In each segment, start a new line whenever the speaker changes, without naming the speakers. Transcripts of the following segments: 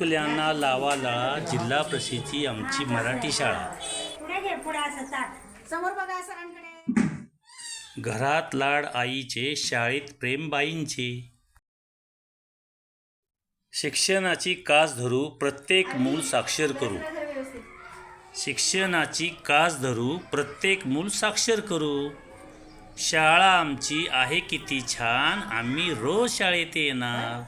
सगळ्यांना लावा लळा जिल्हा प्रसिद्धीची आमची मराठी शाळा.
पुढे घे पुढे असं ताट समोर बघा सरांकडे.
घरात लाड आईचे शाळेत प्रेमबाईंचे शिक्षणाची कास धरू प्रत्येक मूल साक्षर करू. शिक्षणाची कास धरू प्रत्येक मूल साक्षर करू. शाळा आमची आहे किती छान आम्ही रोज शाळेत येणार.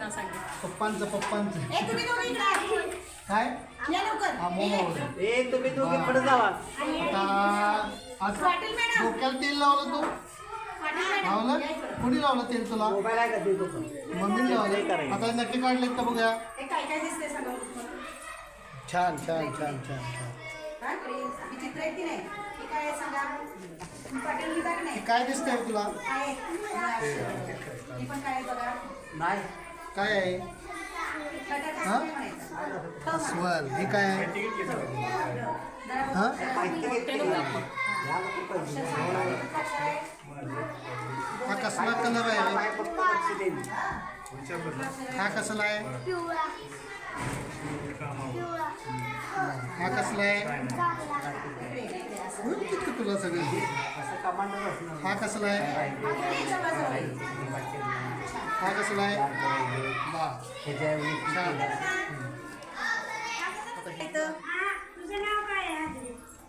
नाव सांगितलं
पप्पांचं पप्पांचं.
ए तुम्ही दोघं इकडे या.
काय?
या लवकर.
हा मोमो
ए तुम्ही दोघे पुढे जावा
आता आज
पाटील मॅडम.
डोक्याला तेल लावलं तू?
पाटील मॅडम.
लावलं? कोणी लावलं तेल तुला?
मोबाईल आहे का ते दोघं
मम्मीने लावलं. आता नक्की काढले का बघूया?
हे काय काय दिसते सगळं
छान छान छान छान छान.
हा? ही की नाही? हे काय आहे सांगा? पाटील लिहिता की नाही.
हे काय दिसतंय तुला?
काय आहे? ही पण काय आहे बघा?
नाही.
काय आहे? हां? हा? हे काय आहे? हा? हा कसला कलर आहे? हा कसला आहे? हा कसला आहे? किती तुला सगळं. हा कसला आहे? हा कसला आहे?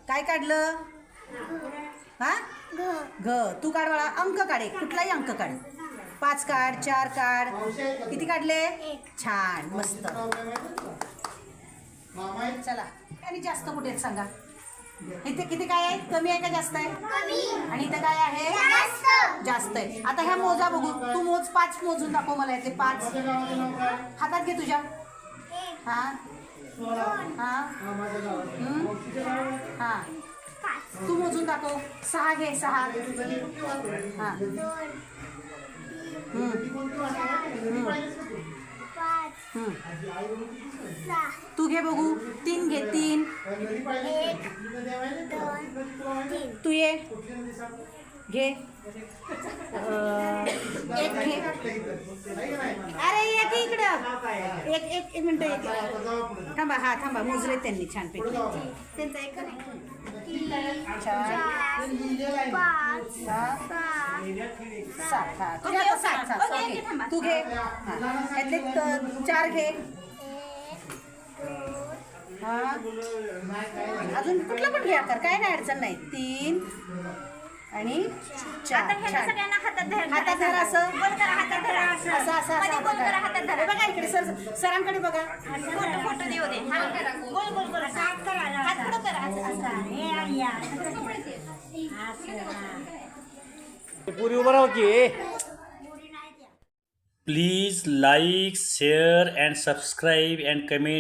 काय काढलं? हा? घ. तू काढ बाळा. अंक काढे कुठलाही अंक काढ. पाच काढ चार काढ. किती काढले? छान मस्त? चला. आणि जास्त कुठे आहेत सांगा? इथे किती काय आहे? कमी आहे का जास्त आहे? आणि इथं काय आहे? जास्त. आहे. आता ह्या मोजा बघू. तू मोज पाच मोजून दाखव मला यातले पाच. हातात घे तुझ्या. हा. हा.
हा.
हा तू मोजून दाखव. सहा घे सहा. हा. तू घे बघू. तीन घे तीन. तू ये. घे. एक घे. अरे एक इकडं. एक एक मिनटं एक. थांबा हा थांबा. मोजले त्यांनी छान पैकी त्यांचा एक चार. सहा सात हा तुझ्या सात सात ओके तू घे हा यातले त- चार घे हा अजून कुठला पण घे आकार काय नाही अडचण नाही तीन आणि चार छान. हातात धरा. असं असं असं असं हातात धरा. बघा इकडे सर सरांकडे बघा.
फोटो फोटो देऊ दे हा गोल गोल गोल करा
पुरी उभं राहू की?
Please like share and subscribe and comment